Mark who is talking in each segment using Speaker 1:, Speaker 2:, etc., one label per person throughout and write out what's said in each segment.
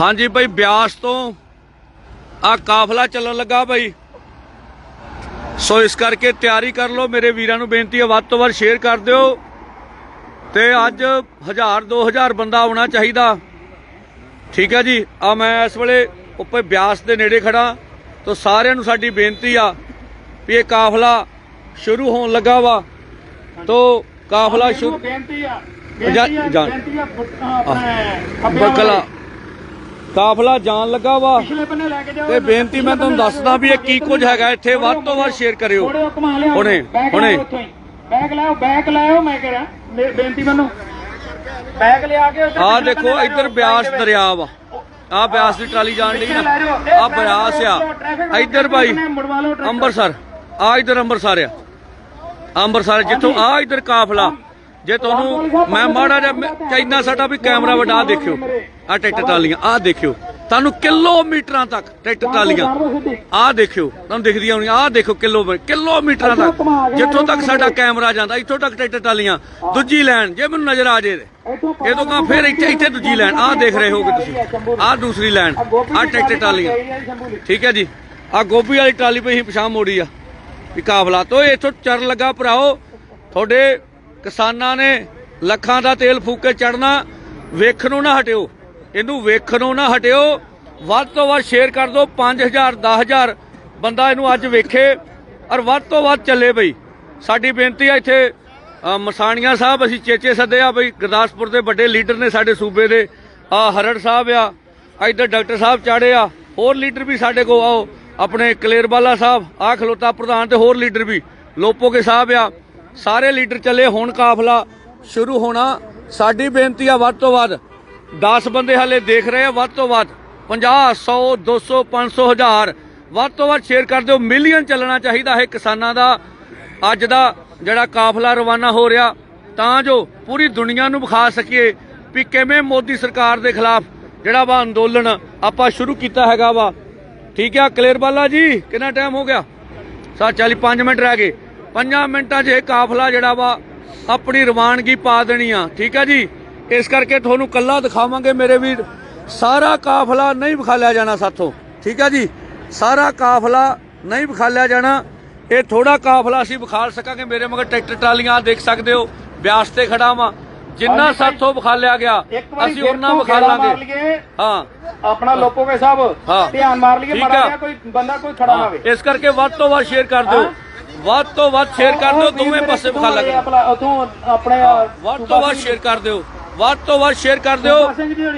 Speaker 1: ਹਾਂਜੀ ਭਾਈ ਬਿਆਸ ਤੋਂ ਆ ਕਾਫਲਾ ਚੱਲਣ ਲੱਗਾ ਭਾਈ ਸੋ ਇਸ ਕਰਕੇ ਤਿਆਰੀ ਕਰ ਲਓ ਮੇਰੇ ਵੀਰਾਂ ਨੂੰ ਬੇਨਤੀ ਹੈ ਵੱਧ ਤੋਂ ਵੱਧ ਸ਼ੇਅਰ ਕਰ ਦਿਓ। ਤੇ ਅੱਜ 1000 2000 ਬੰਦਾ ਆਉਣਾ ਚਾਹੀਦਾ। ਠੀਕ ਹੈ ਜੀ ਆ ਮੈਂ ਇਸ ਵੇਲੇ ਉੱਪਰ ਬਿਆਸ ਦੇ ਨੇੜੇ ਖੜਾ ਤੋਂ ਸਾਰਿਆਂ ਨੂੰ ਸਾਡੀ ਬੇਨਤੀ ਆ ਵੀ ਇਹ ਕਾਫਲਾ ਸ਼ੁਰੂ ਹੋਣ ਲੱਗਾ ਵਾ। ਤੋਂ ਕਾਫਲਾ ਸ਼ੁਰੂ
Speaker 2: ਬੇਨਤੀ ਆ ਬੇਨਤੀ ਆ। ਬੇਨਤੀ ਆ
Speaker 1: ਬਕਲਾ। ਕਾਫਲਾ ਜਾਣ ਲੱਗਾ ਵਾ। ਤੇ ਬੇਨਤੀ ਮੈਂ ਤੁਹਾਨੂੰ ਦੱਸਦਾ ਵੀ ਇਹ ਕੀ ਕੁਝ ਹੈਗਾ ਇੱਥੇ ਵੱਧ ਤੋਂ ਵੱਧ ਸ਼ੇਅਰ ਕਰਿਓ। ਹੁਣੇ, ਹੁਣੇ।
Speaker 2: ਬੈਗ ਲਾਓ ਬੈਗ ਲਾਓ ਮੈਂ ਕਹ ਰਿਹਾ। ਬੇਨਤੀ ਮੈਨੂੰ। ਬੈਗ ਲਿਆ ਕੇ ਪਿਛਲੇ
Speaker 1: ਦੇਖੋ ਇੱਧਰ ਬਿਆਸ। ਦਰਿਆ ਵਾ। ਆਹ ਬਿਆਸ ਦੀ ਟਰਾਲੀ ਜਾਣ ਡਈ ਨਾ। ਆਹ ਬਿਆਸ ਆ। ਇੱਧਰ ਭਾਈ। ਅੰਮ੍ਰਿਤਸਰ ਆ ਇੱਧਰ ਅੰਮ੍ਰਿਤਸਰ ਆ। ਅੰਮ੍ਰਿਤਸਰ ਜਿੱਥੋਂ ਆ ਇੱਧਰ ਕਾਫਲਾ। ਜੇ ਤੁਹਾਨੂੰ ਮੈਂ ਮਾੜਾ ਜਿਹਾ ਚਾਈਨਾ ਸਾਡਾ ਵੀ ਕੈਮਰਾ ਵੱਡਾ ਦੇਖਿਓ। ਆ ਟਰੈਕਟਰ ਟਰਾਲੀਆਂ ਆ ਦੇਖਿਓ। ਤੁਹਾਨੂੰ ਕਿਲੋਮੀਟਰਾਂ ਤੱਕ ਟਰੈਕਟਰ ਟਰਾਲੀਆਂ ਆਹ ਦੇਖਿਓ ਤੁਹਾਨੂੰ ਦਿਖਦੀਆਂ ਹੋਣੀਆਂ ਆਹ ਦੇਖੋ ਕਿਲੋ ਕਿਲੋਮੀਟਰਾਂ ਤੱਕ। ਜਿੱਥੋਂ ਤੱਕ ਸਾਡਾ ਕੈਮਰਾ ਜਾਂਦਾ ਇੱਥੋਂ ਤੱਕ ਟਰੈਕਟਰ ਟਰਾਲੀਆਂ ਦੂਜੀ ਲਾਈਨ ਜੇ ਮੈਨੂੰ ਨਜ਼ਰ ਆ ਜੇ ਇਹ ਤੋਂ ਕਾ ਫਿਰ ਇੱਥੇ ਇੱਥੇ ਦੂਜੀ ਲਾਈਨ ਆਹ ਦੇਖ ਰਹੇ ਹੋਗੇ ਤੁਸੀਂ। ਆਹ ਦੂਸਰੀ ਲਾਈਨ ਆਹ ਟਰੈਕਟਰ ਟਰਾਲੀਆਂ ਠੀਕ ਹੈ ਜੀ। ਆ ਗੋਭੀ ਵਾਲੀ ਟਰਾਲੀ ਪਈ ਪਛਾਣ ਮੋੜੀ ਆ। ਵੀ ਕਾਫਲਾ। ਤੋਂ ਇੱਥੋਂ ਚਰ ਲੱਗਾ ਭਰਾਓ। ਤੁਹਾਡੇ ਕਿਸਾਨਾਂ ਨੇ ਲੱਖਾਂ ਦਾ ਤੇਲ ਫੂਕ ਕੇ ਚੜਨਾ ਵੇਖਣ ਨੂੰ ਨਾ ਹਟਿਓ। ਇਹਨੂੰ ਵੇਖਣ ਨੂੰ ਨਾ ਹਟਿਓ। ਵੱਧ ਤੋਂ ਵੱਧ ਸ਼ੇਅਰ ਕਰ ਦਿਓ 5000 10000 ਬੰਦਾ ਇਹਨੂੰ ਅੱਜ ਵੇਖੇ ਔਰ ਵੱਧ ਤੋਂ ਵੱਧ ਚੱਲੇ ਬਈ। ਸਾਡੀ ਬੇਨਤੀ ਆ ਇੱਥੇ ਮਸਾਣੀਆਂ ਸਾਹਿਬ, ਅਸੀਂ ਚੇਚੇ ਸੱਦੇ ਆ ਬਈ, ਗੁਰਦਾਸਪੁਰ ਦੇ ਵੱਡੇ ਲੀਡਰ ਨੇ ਸਾਡੇ ਸੂਬੇ ਦੇ। ਆ ਹਰੜ ਸਾਹਿਬ ਆ ਇੱਧਰ ਡਾਕਟਰ ਸਾਹਿਬ ਚਾੜੇ ਆ, ਹੋਰ ਲੀਡਰ ਵੀ ਸਾਡੇ ਕੋਲ ਆਓ। ਆਪਣੇ ਕਲੇਰਵਾਲਾ ਸਾਹਿਬ ਆ ਖਲੋਤਾ ਪ੍ਰਧਾਨ ਤੇ ਹੋਰ ਲੀਡਰ ਵੀ ਲੋਪੋਕੇ ਸਾਹਿਬ ਆ। ਸਾਰੇ ਲੀਡਰ ਚੱਲੇ, ਹੁਣ ਕਾਫਲਾ ਸ਼ੁਰੂ ਹੋਣਾ। ਸਾਡੀ ਬੇਨਤੀ ਆ ਵੱਧ ਤੋਂ ਵੱਧ 10 ਬੰਦੇ ਹਲੇ ਦੇਖ ਰਹੇ ਆ, ਵੱਧ ਤੋਂ ਵੱਧ 50 100 200 500 ਹਜ਼ਾਰ, ਵੱਧ ਤੋਂ ਵੱਧ ਸ਼ੇਅਰ ਕਰ ਦਿਓ। ਮਿਲੀਅਨ ਚੱਲਣਾ ਚਾਹੀਦਾ ਹੈ ਕਿਸਾਨਾਂ ਦਾ। ਅੱਜ ਦਾ ਜਿਹੜਾ ਕਾਫਲਾ ਰਵਾਨਾ ਹੋ ਰਿਹਾ, ਤਾਂ ਜੋ ਪੂਰੀ ਦੁਨੀਆ ਨੂੰ ਵਿਖਾ ਸਕੀਏ ਵੀ ਕਿਵੇਂ ਮੋਦੀ ਸਰਕਾਰ ਦੇ ਖਿਲਾਫ ਜਿਹੜਾ ਵਾ ਅੰਦੋਲਨ ਆਪਾਂ ਸ਼ੁਰੂ ਕੀਤਾ ਹੈਗਾ ਵਾ। ਠੀਕ ਆ ਕਲੇਰਵਾਲਾ ਜੀ, ਕਿੰਨਾ ਟਾਈਮ ਹੋ ਗਿਆ? ਸਾ 40 5 ਮਿੰਟ ਰਹਿ ਗਏ। 5 ਮਿੰਟਾਂ 'ਚ ਇਹ ਕਾਫਲਾ ਜਿਹੜਾ ਵਾ ਆਪਣੀ ਰਵਾਨਗੀ ਪਾ ਦੇਣੀ ਆ। ਠੀਕ ਆ ਜੀ? ਇਸ ਕਰਕੇ ਤੁਹਾਨੂੰ ਕੱਲਾ ਦਿਖਾਵਾਂਗੇ ਮੇਰੇ ਵੀਰ। ਸਾਰਾ ਕਾਫਲਾ ਨਹੀਂ ਵਿਖਾਲਿਆ ਜਾਣਾ ਸਾਥੋਂ। ਠੀਕ ਆ ਜੀ? ਸਾਰਾ ਕਾਫਲਾ ਨਹੀਂ ਵਿਖਾਲਿਆ ਜਾਣਾ। ਇਹ ਥੋੜਾ ਕਾਫਲਾ ਅਸੀਂ ਵਿਖਾਲ ਸਕਾਂਗੇ ਮੇਰੇ ਮਗਰ ਟਰੈਕਟਰ ਟਰਾਲੀਆਂ ਦੇਖ ਸਕਦੇ ਹੋ ਬਿਆਸ ਤੇ ਖੜਾ ਵਾਂ। ਜਿੰਨਾ। ਸਾਥੋਂ ਵਿਖਾਲਿਆ ਗਿਆ ਅਸੀਂ ਉਹਨਾਂ ਵਿਖਾਲਾਂਗੇ ਹਾਂ।
Speaker 2: ਆਪਣਾ ਲੋਪੋਗੇ ਸਾਹਿਬ
Speaker 1: ਹਾਂ।
Speaker 2: ਧਿਆਨ ਮਾਰ ਲਈਏ
Speaker 1: ਠੀਕ
Speaker 2: ਮਾੜਾ
Speaker 1: ਆ।
Speaker 2: ਜਿਹਾ ਕੋਈ ਬੰਦਾ ਕੋਈ ਖੜਾ ਨਾ ਹੋਵੇ।
Speaker 1: ਇਸ ਕਰਕੇ ਵੱਧ ਤੋਂ ਵੱਧ ਸ਼ੇਅਰ ਕਰ ਦਿਓ।
Speaker 2: ਹਾਂ।
Speaker 1: ਵੱਧ ਤੋਂ ਵੱਧ ਸ਼ੇਅਰ ਕਰ ਦਿਓ ਦੋਵੇਂ ਪਾਸੇ ਵਿਖਾ ਲਾਂਗੇ
Speaker 2: ਉੱਥੋਂ ਆਪਣੇ
Speaker 1: ਵੱਧ ਤੋਂ ਵੱਧ ਸ਼ੇਅਰ ਕਰ ਦਿਓ ਵੱਧ ਤੋਂ ਵੱਧ ਸ਼ੇਅਰ ਕਰ ਦਿਓ।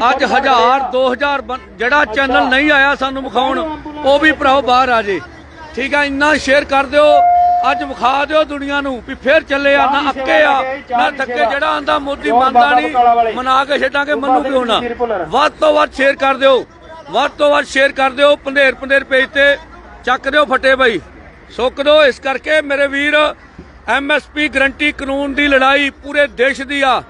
Speaker 1: ਅੱਜ
Speaker 2: ਬਹੁਤ
Speaker 1: 1000 2000 ਬੰ- ਜਿਹੜਾ ਚੈਨਲ ਨਹੀਂ ਆਇਆ ਸਾਨੂੰ ਵਿਖਾਉਣ ਉਹ ਵੀ ਭਰਾਓ ਬਾਹਰ ਆ ਜੇ। ਠੀਕ ਆ ਇੰਨਾ ਸ਼ੇਅਰ ਕਰ ਦਿਓ ਅੱਜ ਵਿਖਾ ਦਿਓ ਦੁਨੀਆ ਨੂੰ ਵੀ ਫੇਰ ਚੱਲੇ ਆ ਨਾ ਅੱਕੇ ਆ ਨਾ ਥੱਕੇ। ਜਿਹੜਾ ਆਂਦਾ ਮੋਦੀ ਮੰਨਦਾ। ਨਹੀਂ ਮਨਾ ਕੇ ਛੱਡਾਂਗੇ ਮੰਨੂ ਕਿਉਂ ਨਾ। ਵੱਧ ਤੋਂ ਵੱਧ ਸ਼ੇਅਰ ਕਰ ਦਿਓ ਵੱਧ ਤੋਂ ਵੱਧ ਸ਼ੇਅਰ ਕਰ ਦਿਓ ਪੰਧੇਰ ਪੰਧੇਰ ਪੇਜ ਤੇ ਚੱਕ ਦਿਓ ਫਟੇ ਬਾਈ। ਸੁੱਕ ਦੋ, ਇਸ ਕਰਕੇ ਮੇਰੇ ਵੀਰ ਐਮਐਸਪੀ ਗਰੰਟੀ ਕਾਨੂੰਨ ਦੀ ਲੜਾਈ ਪੂਰੇ ਦੇਸ਼ ਦੀ ਆ।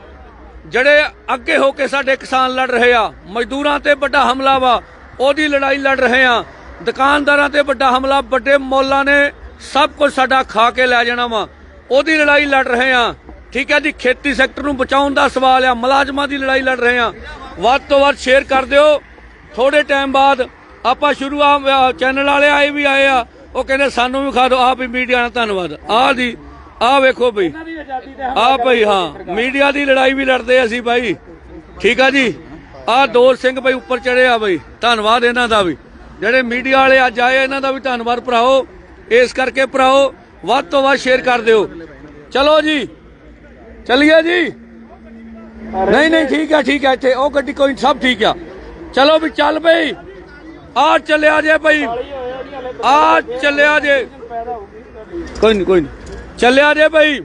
Speaker 1: ਜਿਹੜੇ ਅੱਗੇ ਹੋ ਕੇ ਸਾਡੇ ਕਿਸਾਨ ਲੜ ਰਹੇ ਆ, ਮਜ਼ਦੂਰਾਂ ਤੇ ਵੱਡਾ ਹਮਲਾ ਵਾ, ਉਹਦੀ ਲੜਾਈ ਲੜ ਰਹੇ ਆ। ਦੁਕਾਨਦਾਰਾਂ ਤੇ ਵੱਡਾ ਹਮਲਾ, ਵੱਡੇ ਮੌਲਾਂ ਨੇ ਸਭ ਕੁਝ ਸਾਡਾ ਖਾ ਕੇ ਲੈ ਜਾਣਾ ਵਾ। ਉਹਦੀ ਲੜਾਈ ਲੜ ਰਹੇ ਆ। ਠੀਕ ਹੈ ਜੀ, ਖੇਤੀ ਸੈਕਟਰ ਨੂੰ ਬਚਾਉਣ ਦਾ ਸਵਾਲ ਆ, ਮੁਲਾਜ਼ਮਾਂ ਦੀ ਲੜਾਈ ਲੜ ਰਹੇ ਆ। ਵੱਧ ਤੋਂ ਵੱਧ ਸ਼ੇਅਰ ਕਰ ਦਿਓ। ਥੋੜੇ ਟਾਈਮ ਬਾਅਦ ਆਪਾਂ ਸ਼ੁਰੂ ਆ ਚੈਨਲ ਵਾਲੇ ਆਏ ਵੀ ਆਏ ਆ। ਉਹ ਕਹਿੰਦੇ, ਸਾਨੂੰ ਵੀ ਖਾ ਦਿਓ, ਆਪ ਹੀ ਮੀਡੀਆ ਨਾਲ ਧੰਨਵਾਦ। ਆਹ ਦੀ, ਆਹ ਵੇਖੋ ਬਈ।
Speaker 2: ਇਹਨਾਂ ਦੀ
Speaker 1: ਹਾਂ, ਮੀਡੀਆ ਦੀ ਲੜਾਈ ਵੀ ਲੜਦੇ ਅਸੀਂ ਭਾਈ ਠੀਕ ਆ ਜੀ? ਆ ਦੋਰ ਸਿੰਘ ਭਾਈ ਉੱਪਰ ਚੜੇ ਆ ਭਾਈ ਧੰਨਵਾਦ ਇਹਨਾਂ ਦਾ ਵੀ। ਜਿਹੜੇ ਮੀਡੀਆ ਵਾਲੇ ਅੱਜ ਆਏ, ਇਹਨਾਂ ਦਾ ਵੀ ਧੰਨਵਾਦ ਭਰਾਓ। ਇਸ ਕਰਕੇ ਭਰਾਓ, ਵੱਧ ਤੋਂ ਵੱਧ ਸ਼ੇਅਰ ਕਰ ਦਿਓ। ਚਲੋ ਜੀ। ਚੱਲੀਏ ਜੀ? ਨਹੀਂ ਨਹੀਂ, ਠੀਕ ਆ, ਠੀਕ ਹੈ ਇੱਥੇ ਉਹ ਗੱਡੀ ਕੋਈ ਸਭ ਠੀਕ ਆ। ਚਲੋ ਵੀ ਚੱਲ ਬਈ। ਆ ਚੱਲਿਆ ਜੇ ਭਾਈ ਆ ਚੱਲਿਆ ਜੇ। ਕੋਈ ਨਹੀਂ ਕੋਈ ਨਹੀਂ ਚੱਲਿਆ ਜੇ ਭਾਈ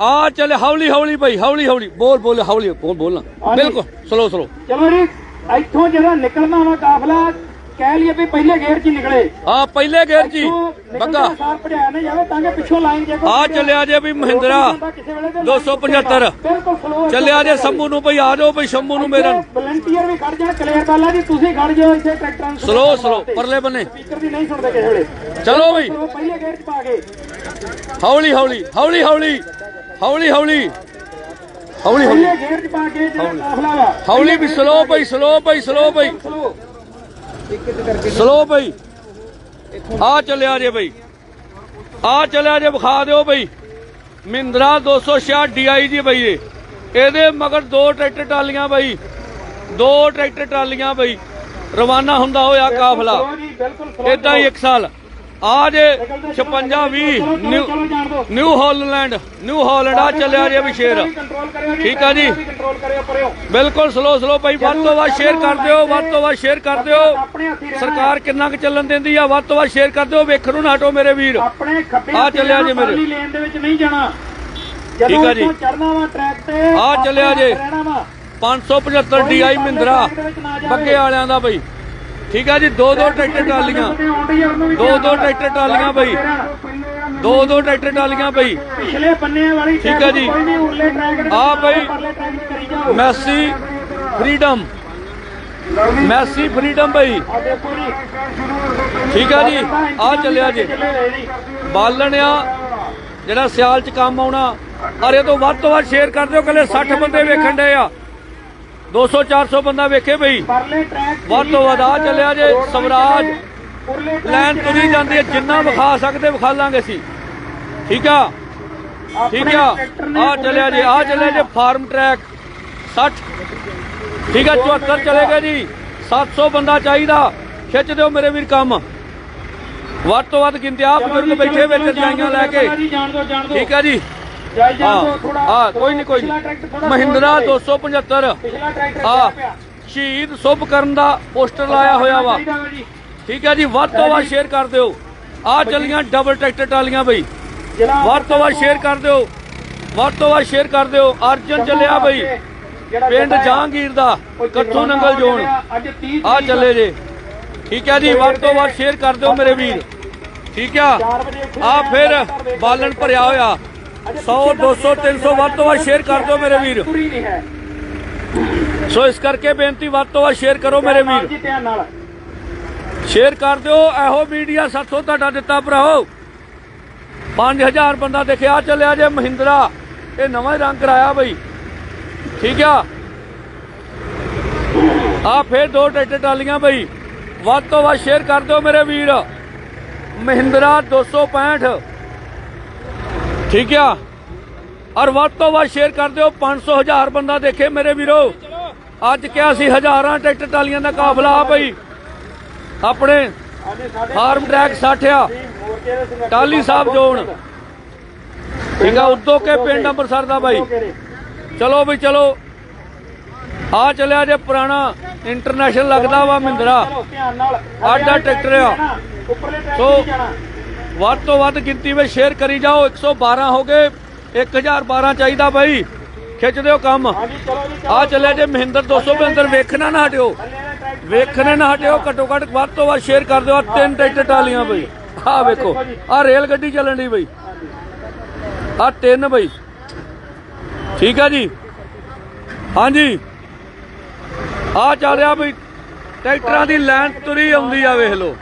Speaker 1: ਆ ਚੱਲੇ ਹੌਲੀ ਹੌਲੀ ਭਾਈ ਹੌਲੀ ਹੌਲੀ। ਬੋਲ ਬੋਲ ਹੌਲੀ। ਬੋਲ ਬੋਲਣਾ। ਬਿਲਕੁਲ। ਸਲੋ ਸਲੋ
Speaker 2: ਚਲੋ ਜੀ ਇੱਥੋਂ ਜਿਹੜਾ ਨਿਕਲਣਾ ਵਾ ਕਾਫਲਾ ਕਹਿ ਲਈਏ ਵੀ ਪਹਿਲੇ ਗੇੜ 'ਚ ਹੀ ਨਿਕਲੇ।
Speaker 1: ਆ ਪਹਿਲੇ ਗੇਰ ਜੀ ਬੱਗਾ।
Speaker 2: ਸਾਰ ਪੜਿਆ ਨਾ ਜਾਵੇ ਤਾਂ ਕਿ ਪਿੱਛੋਂ ਲਾਈਨ ਜੇ ਕੋਈ
Speaker 1: ਆ ਚੱਲਿਆ ਜੇ ਵੀ ਮਹਿੰਦਰਾ 275
Speaker 2: ਬਿਲਕੁਲ ਸਲੋ
Speaker 1: ਚੱਲਿਆ ਜੇ ਸੰਭੂ ਨੂੰ ਭਾਈ ਆ ਜਾਓ ਭਾਈ ਸ਼ੰਭੂ ਨੂੰ ਮੇਰਾ
Speaker 2: ਵਲੰਟੀਅਰ ਵੀ ਖੜ ਜਾਣ ਕਲੀਅਰ ਵਾਲਾ ਜੀ ਤੁਸੀਂ ਖੜ ਜਾਓ ਇੱਥੇ ਟਰੈਕਟਰਾਂ ਨੂੰ
Speaker 1: ਸਲੋ ਸਲੋ ਪਰਲੇ ਬੰਨੇ।
Speaker 2: ਸਪੀਕਰ ਦੀ ਨਹੀਂ ਸੁਣਦੇ ਕਿਸੇ ਵੇਲੇ।
Speaker 1: ਚਲੋ
Speaker 2: ਉਹ ਪਹਿਲੇ ਗੇੜ 'ਚ ਪਾ ਕੇ।
Speaker 1: ਹੌਲੀ ਹੌਲੀ ਹੌਲੀ ਹੌਲੀ ਹੌਲੀ ਹੌਲੀ। ਹੌਲੀ ਹੌਲੀ।
Speaker 2: ਪਹਿਲੇ ਗੇਅਰ 'ਚ ਪਾ ਕੇ ਜਿਹੜਾ ਕਾਫਲਾ ਵਾ।
Speaker 1: ਹੌਲੀ ਵੀ ਸਲੋ ਭਾਈ ਸਲੋ ਭਾਈ ਸਲੋ ਭਾਈ
Speaker 2: ਸਲੋ
Speaker 1: ਭਾਈ ਆ ਚੱਲਿਆ ਜੇ ਭਾਈ ਆ ਚੱਲਿਆ ਜੇ ਵਿਖਾ ਦਿਓ ਭਾਈ ਮਹਿੰਦਰਾ 266 DI ਜੀ ਭਾਈ ਇਹ। ਇਹਦੇ ਮਗਰ ਦੋ ਟਰੈਕਟਰ ਟਰਾਲੀਆਂ ਭਾਈ ਦੋ ਟਰੈਕਟਰ ਟਰਾਲੀਆਂ ਭਾਈ ਰਵਾਨਾ ਹੁੰਦਾ ਹੋਇਆ ਕਾਫਲਾ। ਇਦਾਂ ਹੀ ਇੱਕ ਸਾਲ। ਆ ਜੇ 56 20 ਨਿਊ ਹਾਲੈਂਡ ਨਿਊ ਹਾਲੈਂਡ ਆ ਚੱਲਿਆ ਜੇ
Speaker 2: ਕਰਿਓ ਜੀ
Speaker 1: ਠੀਕ ਆ ਜੀ। ਬਿਲਕੁਲ ਸਲੋ ਸਲੋ ਭਾਈ ਵੱਧ ਤੋਂ ਵੱਧ ਸ਼ੇਅਰ ਕਰ ਦਿਓ ਵੱਧ ਤੋਂ ਵੱਧ ਸ਼ੇਅਰ ਕਰ ਦਿਓ ਸਰਕਾਰ ਕਿੰਨਾ ਕੁ ਚੱਲਣ ਦਿੰਦੀ ਆ ਵੱਧ ਤੋਂ ਵੱਧ ਸ਼ੇਅਰ ਕਰ ਦਿਓ ਵੇਖਣ ਨੂੰ ਹਟੋ ਮੇਰੇ ਵੀਰ ਆ ਚੱਲਿਆ ਜੀ ਮੇਰੇ।
Speaker 2: ਪਰਲੀ ਲੇਨ ਦੇ ਵਿੱਚ ਨਹੀਂ ਜਾਣਾ
Speaker 1: ਠੀਕ ਆ ਜੀ।
Speaker 2: ਚੜਨਾ ਵਾ ਟਰੈਕ ਤੇ
Speaker 1: ਆ ਚੱਲਿਆ ਜੀ।
Speaker 2: ਰਹਿਣਾ ਵਾ
Speaker 1: 575 DI ਮਹਿੰਦਰਾ ਬੱਗੇ ਵਾਲਿਆਂ ਦਾ ਬਈ ਠੀਕ ਆ ਜੀ ਦੋ ਦੋ ਟਰੈਕਟਰ ਟਰਾਲੀਆਂ। ਦੋ ਦੋ ਟਰੈਕਟਰ ਟਰਾਲੀਆਂ ਬਈ। ਦੋ ਦੋ ਟਰੈਕਟਰ ਟਰਾਲੀਆਂ ਬਈ।
Speaker 2: ਪਿਛਲੇ ਪੰਨੇ ਵਾਲੀ
Speaker 1: ਠੀਕ ਆ ਜੀ। ਆ ਬਈ ਮੈਸੀ ਫਰੀडम ਮੈਸੀ ਫਰੀडम ਬਈ। ਠੀਕ ਆ ਜੀ। ਆ ਚੱਲਿਆ ਜੀ। ਬਾਲਣ ਆ ਜਿਹੜਾ ਸਿਆਲ ਚ ਕੰਮ ਆਉਣਾ ਅਰੇ ਤੋਂ ਵੱਧ ਤੋਂ ਵੱਧ ਸ਼ੇਅਰ ਕਰ ਦਿਓ ਕੱਲੇ 60 ਬੰਦੇ ਵੇਖਣ ਦੇ ਆ। 200 400 ਬੰਦਾ ਵੇਖੇ ਬਈ। ਵੱਧ ਤੋਂ ਵੱਧ ਆ ਚੱਲਿਆ ਜੇ ਸਵਰਾਜ। ਲੈਣ ਤੁਰੀ ਜਾਂਦੀ ਹੈ ਜਿੰਨਾ ਵਿਖਾ ਸਕਦੇ ਵਿਖਾ ਲਾਂਗੇ ਅਸੀਂ। ਠੀਕ ਆ? ਠੀਕ ਆ? ਆ ਚੱਲਿਆ ਜੀ ਆ ਚੱਲਿਆ ਜੀ ਫਾਰਮ ਟਰੈਕ 60 ਠੀਕ ਆ 74 ਚਲੇਗਾ ਜੀ। 700 ਬੰਦਾ ਚਾਹੀਦਾ। ਖਿੱਚ ਦਿਓ ਮੇਰੇ ਵੀਰ ਕੰਮ। ਵੱਧ ਤੋਂ ਵੱਧ ਗਿਣਤੀ ਆ ਬਜ਼ੁਰਗ ਬੈਠੇ ਵਿੱਚ ਰਜਾਈਆਂ ਲੈ ਕੇ। ਠੀਕ ਆ ਜੀ। ਹਾਂ। ਕੋਈ ਨਹੀਂ ਕੋਈ ਨਹੀਂ ਮਹਿੰਦਰਾ
Speaker 2: ਥੋੜਾ
Speaker 1: 275
Speaker 2: ਪਿਛਲਾ ਟਰੈਕਟਰ
Speaker 1: ਆ ਸ਼ਹੀਦ ਸੁਭ ਕਰਨ ਦਾ ਪੋਸਟਰ ਲਾਇਆ ਹੋਇਆ ਵਾ। ਠੀਕ ਹੈ ਜੀ ਵੱਧ ਤੋਂ ਵੱਧ ਸ਼ੇਅਰ ਕਰ ਦਿਓ। ਆ ਚੱਲੀਆਂ ਡਬਲ ਟਰੈਕਟਰ ਟਾਲੀਆਂ ਬਈ। ਵੱਧ ਤੋਂ ਵੱਧ ਸ਼ੇਅਰ ਕਰ ਦਿਓ। ਵੱਧ ਤੋਂ ਵੱਧ ਸ਼ੇਅਰ ਕਰ ਦਿਓ। ਅਰਜਨ ਚੱਲਿਆ ਬਈ। ਪਿੰਡ ਜਹਾਂਗੀਰ ਦਾ ਕੱਥੂ ਨੰਗਲ ਜੋਨ।
Speaker 2: ਗਿਆ, ਅੱਜ 30
Speaker 1: ਆ ਚੱਲੇ ਜੇ। ਠੀਕ ਹੈ ਜੀ ਵੱਧ ਤੋਂ ਵੱਧ ਸ਼ੇਅਰ ਕਰ ਦਿਓ ਮੇਰੇ ਵੀਰ। ਠੀਕ ਆ। ਆ ਫਿਰ ਬਾਲਣ ਭਰਿਆ ਹੋਇਆ। 100 200 300 ਵੱਧ ਤੋਂ ਵੱਧ ਸ਼ੇਅਰ ਕਰ ਦਿਓ ਮੇਰੇ ਵੀਰ। ਸੋ ਇਸ ਕਰਕੇ ਬੇਨਤੀ ਵੱਧ ਤੋਂ ਵੱਧ ਸ਼ੇਅਰ ਕਰੋ ਮੇਰੇ ਵੀਰ। ਸ਼ੇਅਰ ਕਰ ਦਿਓ ਇਹੋ ਮੀਡੀਆ ਸਾਥੋਂ ਤੁਹਾਡਾ ਦਿੱਤਾ ਭਰਾਓ। 5000 ਬੰਦਾ ਦੇਖਿਆ ਚੱਲਿਆ ਜੇ ਮਹਿੰਦਰਾ। ਇਹ ਨਵਾਂ ਹੀ ਰੰਗ ਕਰਾਇਆ ਬਈ। ਠੀਕ ਆ? ਆ ਫੇਰ ਦੋ ਟਰੈਕਟਰ ਟਾਲੀਆਂ ਬਈ। ਵੱਧ ਤੋਂ ਵੱਧ ਸ਼ੇਅਰ ਕਰ ਦਿਓ ਮੇਰੇ ਵੀਰ। ਮਹਿੰਦਰਾ 265 ਠੀਕ ਆ? ਔਰ ਵੱਧ ਤੋਂ ਵੱਧ ਸ਼ੇਅਰ ਕਰ ਦਿਓ 500 ਹਜ਼ਾਰ ਬੰਦਾ ਦੇਖੇ ਮੇਰੇ ਵੀਰੋ। ਅੱਜ ਕਿਹਾ ਸੀ ਹਜ਼ਾਰਾਂ ਟਰੈਕਟਰ ਟਾਲੀਆਂ ਦਾ ਕਾਫਲਾ ਆ ਬਈ। ਆਪਣੇ ਫਾਰਮ ਟਰੈਕ 60 ਆ
Speaker 2: ਮੋਰਚੇ ਦੇ ਸੰਗਠਨ
Speaker 1: ਟਾਲੀ ਸਾਹਿਬ ਜੋਨ। ਠੀਕ ਆ ਉਦੋਂ ਕੇ ਪਿੰਡ ਅੰਮ੍ਰਿਤਸਰ ਦਾ ਬਾਈ। ਚਲੋ ਬਈ ਚਲੋ। ਆ ਚੱਲਿਆ ਜੇ ਪੁਰਾਣਾ ਇੰਟਰਨੈਸ਼ਨਲ ਲੱਗਦਾ ਵਾ ਮਹਿੰਦਰਾ ਆਡਾ ਟਰੈਕਟਰ ਆ। ਸੋ,
Speaker 2: ਜਾਣਾ
Speaker 1: ਵੱਧ ਤੋਂ ਵੱਧ ਗਿਣਤੀ ਵਿੱਚ ਸ਼ੇਅਰ ਕਰੀ ਜਾਓ। 112 ਹੋ ਗਏ। 1012 ਚਾਹੀਦਾ ਬਾਈ। ਖਿੱਚ ਦਿਓ ਕੰਮ।
Speaker 2: ਚਲੋ ਜੀ
Speaker 1: ਆ ਚੱਲਿਆ ਜੇ ਮਹਿੰਦਰ 275 ਵੇਖਣਾ ਨਾ ਹਟਿਓ। ਵੇਖਣੇ ਨਾ ਹਟਿਓ ਘੱਟੋ ਘੱਟ ਵੱਧ ਤੋਂ ਵੱਧ ਸ਼ੇਅਰ ਕਰ ਦਿਓ। ਆਹ ਤਿੰਨ ਟਰੈਕਟਰ ਟਾਲੀਆਂ ਬਈ। ਆਹ ਵੇਖੋ ਆਹ ਰੇਲ ਗੱਡੀ ਚੱਲਣ ਦੀ ਬਈ। ਆਹ ਤਿੰਨ ਬਈ। ਠੀਕ ਆ ਜੀ। ਹਾਂਜੀ। ਆ ਚੱਲ ਰਿਹਾ ਬਈ। ਟਰੈਕਟਰਾਂ ਦੀ ਲਾਈਨ ਤੁਰੀ ਆਉਂਦੀ ਆ, ਵੇਖ ਲਓ।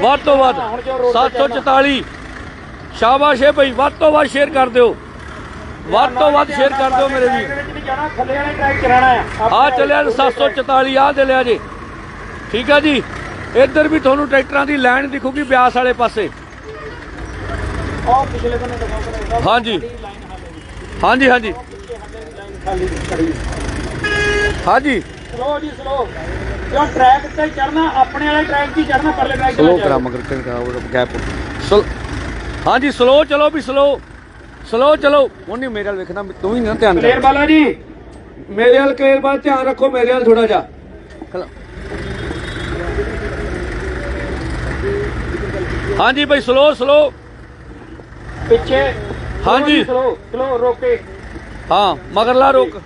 Speaker 1: ਵੱਧ ਤੋਂ ਵੱਧ
Speaker 2: ਹੁਣ ਜੋ road
Speaker 1: 744 ਸ਼ਾਬਾਸ਼ ਏ ਬਈ ਵੱਧ ਤੋਂ ਵੱਧ ਸ਼ੇਅਰ ਕਰ ਦਿਓ। ਵੱਧ ਤੋਂ ਵੱਧ ਸ਼ੇਅਰ ਕਰ ਦਿਓ ਮੇਰੇ ਵੀਰ।
Speaker 2: ਆ
Speaker 1: ਚੱਲਿਆ 744 ਆ ਚੱਲਿਆ ਜੀ। ਠੀਕ ਆ ਜੀ। ਇੱਧਰ ਵੀ ਤੁਹਾਨੂੰ ਟਰੈਕਟਰਾਂ ਦੀ ਲਾਈਨ ਦਿਖੂਗੀ ਬਿਆਸ ਵਾਲੇ ਪਾਸੇ। ਹਾਂਜੀ। ਹਾਂਜੀ ਹਾਂਜੀ। ਹਾਂਜੀ।
Speaker 2: ਸਲੋ ਜੀ ਸਲੋ ਜੋ ਟਰੈਕ ਤੇ ਚੜਨਾ ਆਪਣੇ ਵਾਲੇ ਟਰੈਕ 'ਤੇ ਚੜਨਾ ਪਰਲੇ ਟਰੈਕ ਤੇ
Speaker 1: ਸਲੋ ਕਰਾ ਮਗਰ ਕਰਾ ਗੈਪ ਸਲ ਹਾਂਜੀ ਸਲੋ ਚਲੋ ਵੀ ਸਲੋ ਸਲੋ ਚਲੋ। ਹੁਣ ਨਹੀਂ ਮੇਰੇ ਵੱਲ ਵੇਖਣਾ ਤੂੰ ਵੀ ਨਾ ਧਿਆਨ ਕਰ।
Speaker 2: ਬਾਲਾ ਜੀ
Speaker 1: ਮੇਰੇ ਵੱਲ ਕੇਰ ਬਾਅਦ ਧਿਆਨ ਰੱਖੋ ਮੇਰੇ ਵੱਲ ਥੋੜਾ ਜਿਹਾ। ਹਾਂਜੀ ਭਾਈ ਸਲੋ ਸਲੋ
Speaker 2: ਪਿੱਛੇ
Speaker 1: ਹਾਂਜੀ।
Speaker 2: ਸਲੋ ਸਲੋ ਰੋਕੇ।
Speaker 1: ਹਾਂ ਮਗਰਲਾ ਰੁਕ।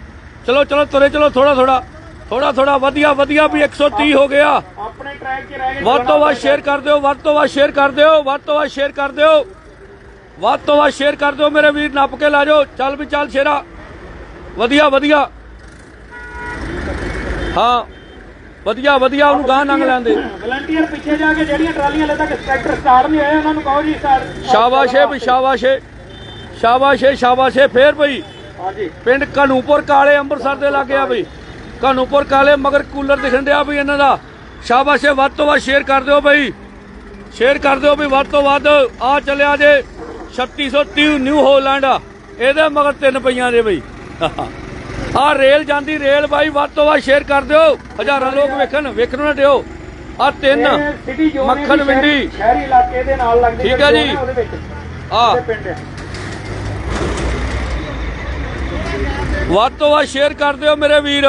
Speaker 1: ਚਲੋ ਚਲੋ ਤੁਰੇ ਚਲੋ ਥੋੜਾ ਥੋੜਾ ਥੋੜਾ ਥੋੜਾ ਵਧੀਆ ਵਧੀਆ ਵੀ 130 ਹੋ ਗਿਆ।
Speaker 2: ਆਪਣੇ ਟਰੈਕ 'ਚ ਰਹਿ ਗਏ
Speaker 1: ਵੱਧ ਤੋਂ ਵੱਧ ਸ਼ੇਅਰ ਕਰ ਦਿਓ ਵੱਧ ਤੋਂ ਵੱਧ ਸ਼ੇਅਰ ਕਰ ਦਿਓ ਵੱਧ ਤੋਂ ਵੱਧ ਸ਼ੇਅਰ ਕਰ ਦਿਓ। ਵੱਧ ਤੋਂ ਵੱਧ ਸ਼ੇਅਰ ਕਰ ਦਿਓ ਮੇਰੇ ਵੀਰ ਨੱਪ ਕੇ ਲਾ ਜਾਓ ਚੱਲ ਵੀ ਚੱਲ ਸ਼ੇਰਾ। ਵਧੀਆ ਵਧੀਆ। ਹਾਂ ਵਧੀਆ ਵਧੀਆ ਉਹਨੂੰ ਗਾਂ ਨੰਗ ਲੈਂਦੇ
Speaker 2: ਵਲੰਟੀਅਰ ਪਿੱਛੇ ਜਾ ਕੇ ਜਿਹੜੀਆਂ ਟਰਾਲੀਆਂ ਲੈ ਤੱਕ ਟਰੈਕਟਰ ਸਟਾਰਟ ਨਹੀਂ ਹੋਏ ਉਹਨਾਂ ਨੂੰ ਕਹੋ ਜੀ ਸਟਾਰਟ
Speaker 1: ਸ਼ਾਬਾਸ਼ ਏ ਵੀ ਸ਼ਾਬਾਸ਼ ਏ। ਸ਼ਾਬਾਸ਼ ਏ ਸ਼ਾਬਾਸ਼ ਏ। ਫੇਰ ਭਈ
Speaker 2: ਹਾਂਜੀ।
Speaker 1: ਪਿੰਡ ਕਨੂਪੁਰ ਕਾਲੇ ਅੰਮ੍ਰਿਤਸਰ ਦੇ ਲਾਗੇ ਆ ਬਈ। ਕਨੂਪੁਰ ਕਾਲੇ ਮਗਰ ਕੂਲਰ ਦਿਖਣ ਡਿਆ ਬਈ ਇਹਨਾਂ ਦਾ। ਸ਼ਾਬਾਸ਼ ਏ, ਵੱਧ ਤੋਂ ਵੱਧ ਸ਼ੇਅਰ ਕਰ ਦਿਓ ਬਈ। ਸ਼ੇਅਰ ਕਰ ਦਿਓ ਵੀ ਵੱਧ ਤੋਂ ਵੱਧ ਆ ਚੱਲਿਆ ਜੇ 3630 ਨਿਊ ਹੋਲੈਂਡ ਇਹਦੇ ਮਗਰ ਤਿੰਨ ਪਈਆਂ ਦੇ ਬਈ। ਆ ਰੇਲ ਜਾਂਦੀ ਰੇਲ ਬਾਈ ਵੱਧ ਤੋਂ ਵੱਧ ਸ਼ੇਅਰ ਕਰ ਦਿਓ। ਹਜ਼ਾਰਾਂ ਲੋਕ ਵੇਖਣ ਵੇਖਣ ਨਾ ਦਿਓ। ਆ ਤਿੰਨ ਮੱਖਣ
Speaker 2: ਜੀ, ਸ਼ਹਿਰੀ- ਇਲਾਕੇ ਦੇ ਨਾਲ ਲੱਗਦੀ
Speaker 1: ਠੀਕ ਹੈ ਜੀ। ਆ। ਵੱਧ ਤੋਂ ਵੱਧ ਸ਼ੇਅਰ ਕਰ ਦਿਓ ਮੇਰੇ ਵੀਰ।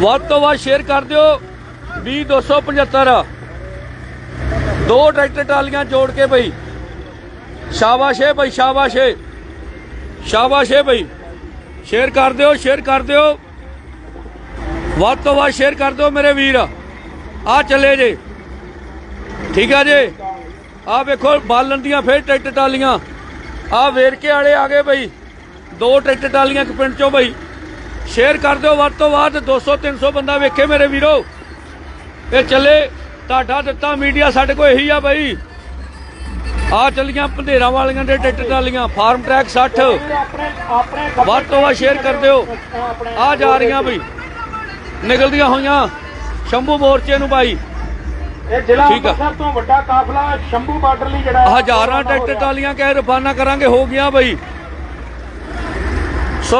Speaker 1: ਵੱਧ ਤੋਂ ਵੱਧ ਸ਼ੇਅਰ ਕਰ ਦਿਓ। 20275 ਦੋ ਟਰੈਕਟਰ ਟਰਾਲੀਆਂ ਜੋੜ ਕੇ ਬਈ। ਸ਼ਾਬਾਸ਼ ਏ ਬਈ, ਸ਼ਾਬਾਸ਼ ਏ। ਸ਼ਾਬਾਸ਼ ਏ ਬਈ। ਸ਼ੇਅਰ ਕਰ ਦਿਓ ਸ਼ੇਅਰ ਕਰ ਦਿਓ। ਵੱਧ ਤੋਂ ਵੱਧ ਸ਼ੇਅਰ ਕਰ ਦਿਓ ਮੇਰੇ ਵੀਰ। ਆ ਚੱਲੇ ਜੇ। ਠੀਕ ਆ ਜੇ। ਆ ਵੇਖੋ, ਬਾਲਣ ਦੀਆਂ ਫੇਰ ਟਰੈਕਟਰ ਟਰਾਲੀਆਂ। ਆ ਵੇਰਕੇ ਵਾਲੇ ਆ ਗਏ ਬਈ। ਦੋ ਟਰੈਕਟਰ ਟਰਾਲੀਆਂ ਇੱਕ ਪਿੰਡ ਚੋਂ ਬਈ। ਸ਼ੇਅਰ ਕਰ ਦਿਓ ਵੱਧ ਤੋਂ ਵੱਧ 200 300 ਬੰਦਾ ਵੇਖੇ ਮੇਰੇ ਵੀਰੋ। ਇਹ ਚੱਲੇ ਤੁਹਾਡਾ ਦਿੱਤਾ ਮੀਡੀਆ ਸਾਡੇ ਕੋਲ ਇਹੀ ਆ ਬਈ। ਆ ਚੱਲੀਆਂ ਭੰਦੇਰਾਂ ਵਾਲੀਆਂ ਦੇ ਟਰੈਕਟਰ ਟਰਾਲੀਆਂ ਫਾਰਮ ਟਰੈਕ 60
Speaker 2: ਆਪਣੇ ਆਪਣੇ ਖੱਬੇ
Speaker 1: ਵੱਧ ਤੋਂ ਵੱਧ ਸ਼ੇਅਰ ਕਰ ਦਿਓ। ਆ ਜਾ ਰਹੀਆਂ ਬਈ। ਨਿਕਲਦੀਆਂ ਹੋਈਆਂ ਸ਼ੰਭੂ ਮੋਰਚੇ ਨੂੰ ਬਾਈ।
Speaker 2: ਇਹ ਜ਼ਿਲ੍ਹਾ। ਅੰਮ੍ਰਿਤਸਰ ਤੋਂ ਵੱਡਾ ਕਾਫਲਾ ਸ਼ੰਭੂ ਬਾਰਡਰ ਲਈ ਜਿਹੜਾ
Speaker 1: ਹਜ਼ਾਰਾਂ
Speaker 2: ਰਵਾਨਾ
Speaker 1: ਟਰਾਲੀਆਂ ਕਹਿ ਰਫਾਨਾ ਕਰਾਂਗੇ ਹੋ ਗਈਆਂ ਬਈ। ਸੋ।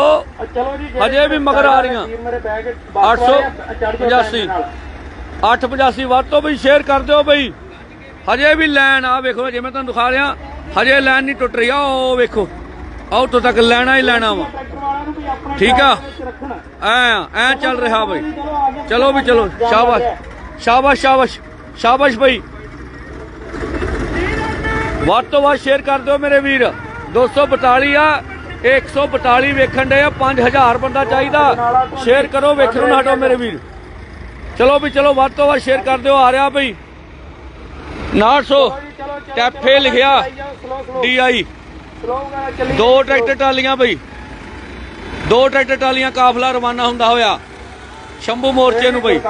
Speaker 2: ਹੋ
Speaker 1: ਹਜੇ ਵੀ ਮਗਰ ਆ ਰਹੀਆਂ।
Speaker 2: ਵੀਰ ਮੇਰੇ ਬੈਗ
Speaker 1: 885 885 ਵੱਧ ਤੋਂ ਵੀ ਸ਼ੇਅਰ ਕਰ ਦਿਓ ਬਈ। ਹਜੇ ਵੀ ਲਾਈਨ ਆ ਵੇਖੋ ਜਿਵੇਂ ਤੁਹਾਨੂੰ ਦਿਖਾ ਰਿਹਾ। ਹਜੇ ਲਾਈਨ ਨਹੀਂ ਟੁੱਟ ਰਹੀ ਆ ਉਹ ਵੇਖੋ। ਆ ਉੱਥੋਂ ਤੱਕ ਲੈਣਾ ਹੀ ਲੈਣਾ ਵਾ। ਠੀਕ ਆ। ਐ ਐ ਚੱਲ ਰਿਹਾ ਬਈ।
Speaker 2: ਚਲੋ
Speaker 1: ਚਲੋ ਵੀ ਚਲੋ, ਸ਼ਾਬਾਸ਼। ਸ਼ਾਬਾਸ਼ ਸ਼ਾਬਾਸ਼। ਸ਼ਾਬਾਸ਼ ਬਈ। ਵੱਧ ਤੋਂ ਵੱਧ ਸ਼ੇਅਰ ਕਰ ਦਿਓ ਮੇਰੇ ਵੀਰ। 242 ਆ। ਇਹ 142 ਵੇਖਣ ਦੇ ਆ 5000 ਬੰਦਾ ਚਾਹੀਦਾ। ਸ਼ੇਅਰ ਕਰੋ ਵੇਖਣੋਂ ਨਾ ਹਟੋ ਮੇਰੇ ਵੀਰ। ਚਲੋ ਵੀ ਚਲੋ ਵੱਧ ਤੋਂ ਵੱਧ ਸ਼ੇਅਰ ਕਰ ਦਿਓ ਆ ਰਿਹਾ ਬਈ। 900 ਕੈਫੇ ਲਿਖਿਆ ਡੀਆਈ ਦੋ ਟਰੈਕਟਰ ਟਰਾਲੀਆਂ ਬਈ। ਦੋ ਟਰੈਕਟਰ ਟਰਾਲੀਆਂ ਕਾਫਲਾ ਰਵਾਨਾ ਹੁੰਦਾ ਹੋਇਆ। ਸ਼ੰਭੂ ਮੋਰਚੇ ਨੂੰ ਬਈ।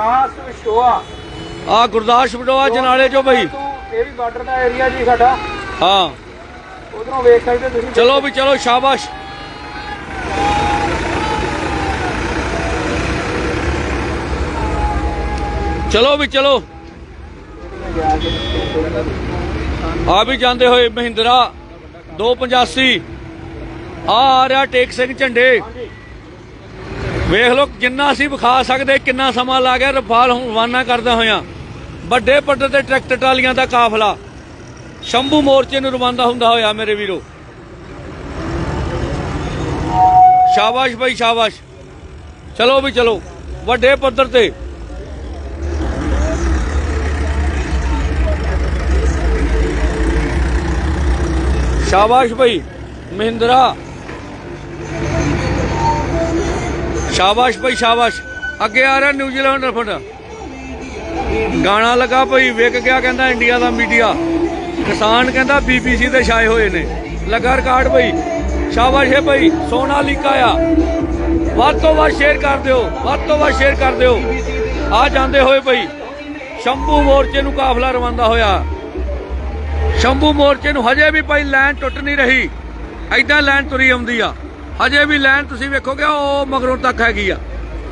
Speaker 1: ਆ ਗੁਰਦਾਸ ਬਡੋਆ ਜਨਾਲੇ ਚੋਂ ਬਈ।
Speaker 2: ਇਹ ਵੀ ਬਾਰਡਰ ਦਾ ਏਰੀਆ ਜੀ ਸਾਡਾ।
Speaker 1: ਹਾਂ।
Speaker 2: ਉਧਰੋਂ ਵੇਖ ਸਕਦੇ ਤੁਸੀਂ।
Speaker 1: ਚਲੋ ਵੀ ਚਲੋ ਸ਼ਾਬਾਸ਼। ਚਲੋ ਵੀ ਚਲੋ। ਆ ਵੀ ਜਾਂਦੇ ਹੋਏ ਮਹਿੰਦਰਾ 285 ਆ ਆ ਰਿਹਾ ਟੇਕ ਸਿੰਘ ਝੰਡੇ। ਵੇਖ ਲਓ ਜਿੰਨਾ ਅਸੀਂ ਵਿਖਾ ਸਕਦੇ, ਕਿੰਨਾ ਸਮਾਂ ਲਾ ਗਿਆ, ਰਫਾਲ ਰਵਾਨਾ ਕਰਦਾ ਹੋਇਆ। ਵੱਡੇ ਪੱਧਰ ਤੇ ਟਰੈਕਟਰ ਟਰਾਲੀਆਂ ਦਾ ਕਾਫਲਾ। ਸ਼ੰਭੂ ਮੋਰਚੇ ਨੂੰ ਰਵਾਨਾ ਹੁੰਦਾ ਹੋਇਆ ਮੇਰੇ ਵੀਰੋ। ਸ਼ਾਬਾਸ਼ ਭਾਈ ਸ਼ਾਬਾਸ਼। ਚਲੋ ਵੀ ਚਲੋ, ਵੱਡੇ ਪੱਧਰ ਤੇ। ਸ਼ਾਬਾਸ਼ ਭਾਈ, ਮਹਿੰਦਰਾ। ਸ਼ਾਬਾਸ਼ ਭਾਈ, ਸ਼ਾਬਾਸ਼। ਅੱਗੇ ਆ ਰਿਹਾ ਨਿਊਜ਼ੀਲੈਂਡ ਰਫਟ ਗਾਣਾ ਲੱਗਾ ਭਾਈ, ਵਿਕ ਗਿਆ ਕਹਿੰਦਾ ਇੰਡੀਆ ਦਾ ਮੀਡੀਆ। ਕਿਸਾਨ ਕਹਿੰਦਾ ਬੀਬੀਸੀ ਤੇ ਛਾਏ ਹੋਏ ਨੇ। ਲਗਾ ਰਿਕਾਰਡ ਭਾਈ। ਸ਼ਾਬਾਸ਼ ਹੈ ਭਾਈ, ਸੋਨਾ ਲੀਕਾ ਆ। ਵੱਧ ਤੋਂ ਵੱਧ ਸ਼ੇਅਰ ਕਰ ਦਿਓ, ਵੱਧ ਤੋਂ ਵੱਧ ਸ਼ੇਅਰ ਕਰ ਦਿਓ। ਆ ਜਾਂਦੇ ਹੋਏ ਭਾਈ, ਸ਼ੰਭੂ ਮੋਰਚੇ ਨੂੰ ਕਾਫਲਾ ਰਵਾਨਾ ਹੋਇਆ। ਸ਼ੰਭੂ ਮੋਰਚੇ ਨੂੰ ਹਜੇ ਵੀ ਭਾਈ ਲਾਈਨ ਟੁੱਟ ਨਹੀਂ ਰਹੀ। ਐਦਾਂ ਲਾਈਨ ਤੁਰੀ ਆਉਂਦੀ ਆ। ਹਜੇ ਵੀ ਲਾਈਨ ਤੁਸੀਂ ਵੇਖੋਗੇ, ਉਹ ਮਗਰੋਂ ਤੱਕ ਹੈਗੀ ਆ।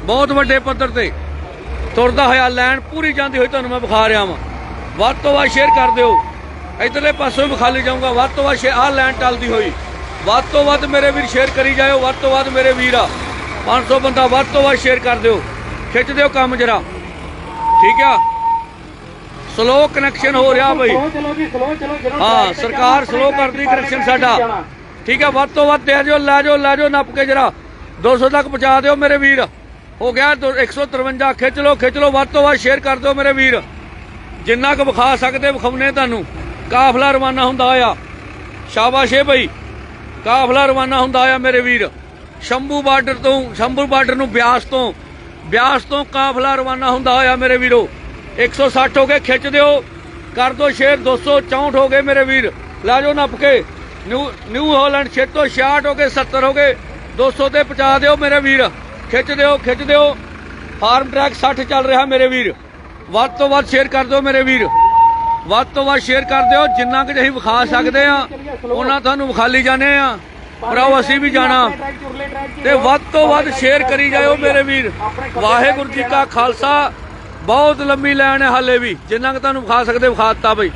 Speaker 1: ਬਹੁਤ ਵੱਡੇ ਪੱਧਰ ਤੇ ਤੁਰਦਾ ਹੋਇਆ ਲਾਈਨ ਪੂਰੀ ਜਾਂਦੀ ਹੋਈ ਤੁਹਾਨੂੰ ਮੈਂ ਵਿਖਾ ਰਿਹਾ ਵਾਂ। ਵੱਧ ਤੋਂ ਵੱਧ ਸ਼ੇਅਰ ਕਰ ਦਿਓ। ਇਧਰਲੇ ਪਾਸੋਂ ਵੀ ਖਾਲੀ ਜਾਊਗਾ। ਵੱਧ ਤੋਂ ਵੱਧ ਆਹ ਲਾਈਨ ਟਲਦੀ ਹੋਈ। ਵੱਧ ਤੋਂ ਵੱਧ ਮੇਰੇ ਵੀਰ ਸ਼ੇਅਰ ਕਰੀ ਜਾਇਓ। ਵੱਧ ਤੋਂ ਵੱਧ ਮੇਰੇ ਵੀਰ ਆ। 500 ਬੰਦਾ ਵੱਧ ਤੋਂ ਵੱਧ ਸ਼ੇਅਰ ਕਰ ਦਿਓ। ਖਿੱਚ ਦਿਓ ਕੰਮ ਜਰਾ। ਠੀਕ ਆ? ਸਲੋ ਕਨੈਕਸ਼ਨ ਹੋ ਰਿਹਾ ਬਈ। ਹਾਂ ਸਰਕਾਰ ਸਲੋ ਕਰਦੀ ਕਨੈਕਸ਼ਨ। ਸਾਡਾ। ਠੀਕ ਹੈ ਵੱਧ ਤੋਂ ਵੱਧ ਦੇ ਜਾਓ ਲੈ ਜਾਓ ਲੈ ਜਾਓ ਨੱਪ ਕੇ ਜਰਾ। 200 ਤੱਕ ਪਹੁੰਚਾ ਦਿਓ ਮੇਰੇ ਵੀਰ। ਹੋ ਗਿਆ ਦੋ- 153 ਖਿੱਚ ਲਓ ਖਿੱਚ ਲਓ ਵੱਧ ਤੋਂ ਵੱਧ ਸ਼ੇਅਰ ਕਰ ਦਿਓ ਮੇਰੇ ਵੀਰ। ਜਿੰਨਾ ਕੁ ਵਿਖਾ ਸਕਦੇ ਵਿਖਾਉਨੇ ਤੁਹਾਨੂੰ। ਕਾਫਲਾ ਰਵਾਨਾ ਹੁੰਦਾ ਹੋਇਆ ਸ਼ਾਬਾਸ਼ ਏ ਬਈ। ਕਾਫਲਾ ਰਵਾਨਾ ਹੁੰਦਾ ਹੋਇਆ ਮੇਰੇ ਵੀਰ। ਸ਼ੰਭੂ ਬਾਰਡਰ ਤੋਂ ਸ਼ੰਭੂ ਬਾਰਡਰ ਨੂੰ ਬਿਆਸ ਤੋਂ ਬਿਆਸ ਤੋਂ ਕਾਫਲਾ ਰਵਾਨਾ ਹੁੰਦਾ ਹੋਇਆ ਮੇਰੇ ਵੀਰੋ। 160 ਹੋ ਗਏ, ਖਿੱਚ ਦਿਓ। ਕਰ ਦਿਓ ਸ਼ੇਅਰ 264 ਹੋ ਗਏ ਮੇਰੇ ਵੀਰ। ਲੈ ਜਾਓ ਨੱਪ ਕੇ। ਨਿਊ ਨਿਊ ਹਾਲੈਂਡ 666 ਹੋ ਗਏ 70 ਹੋ ਗਏ। 200 ਤੇ ਪਹੁੰਚਾ ਦਿਓ ਮੇਰੇ ਵੀਰ। ਖਿੱਚ ਦਿਓ ਖਿੱਚ ਦਿਓ। ਫਾਰਮ ਟਰੈਕ 60 ਚੱਲ ਰਿਹਾ ਮੇਰੇ ਵੀਰ। ਵੱਧ ਤੋਂ ਵੱਧ ਸ਼ੇਅਰ ਕਰ ਦਿਓ ਮੇਰੇ ਵੀਰ। ਵੱਧ ਤੋਂ ਵੱਧ ਸ਼ੇਅਰ ਕਰ ਦਿਓ। ਜਿੰਨਾ ਕੁ ਅਸੀਂ ਵਿਖਾ ਸਕਦੇ ਆ ਉਹਨਾਂ ਤੁਹਾਨੂੰ ਵਿਖਾਲੀ ਜਾਂਦੇ ਆ ਭਰਾਓ, ਅਸੀਂ ਵੀ ਜਾਣਾ। ਤੇ ਵੱਧ ਤੋਂ ਵੱਧ ਸ਼ੇਅਰ ਕਰੀ ਜਾਇਓ ਮੇਰੇ ਵੀਰ। ਵਾਹਿਗੁਰੂ ਜੀ ਕਾ ਖਾਲਸਾ। ਬਹੁਤ ਲੰਮੀ ਲਾਈਨ ਹੈ ਹਾਲੇ ਵੀ। ਜਿੰਨਾ ਕਿ ਤੁਹਾਨੂੰ ਵਿਖਾ ਸਕਦੇ ਵਿਖਾ ਦਿੱਤਾ ਬਈ।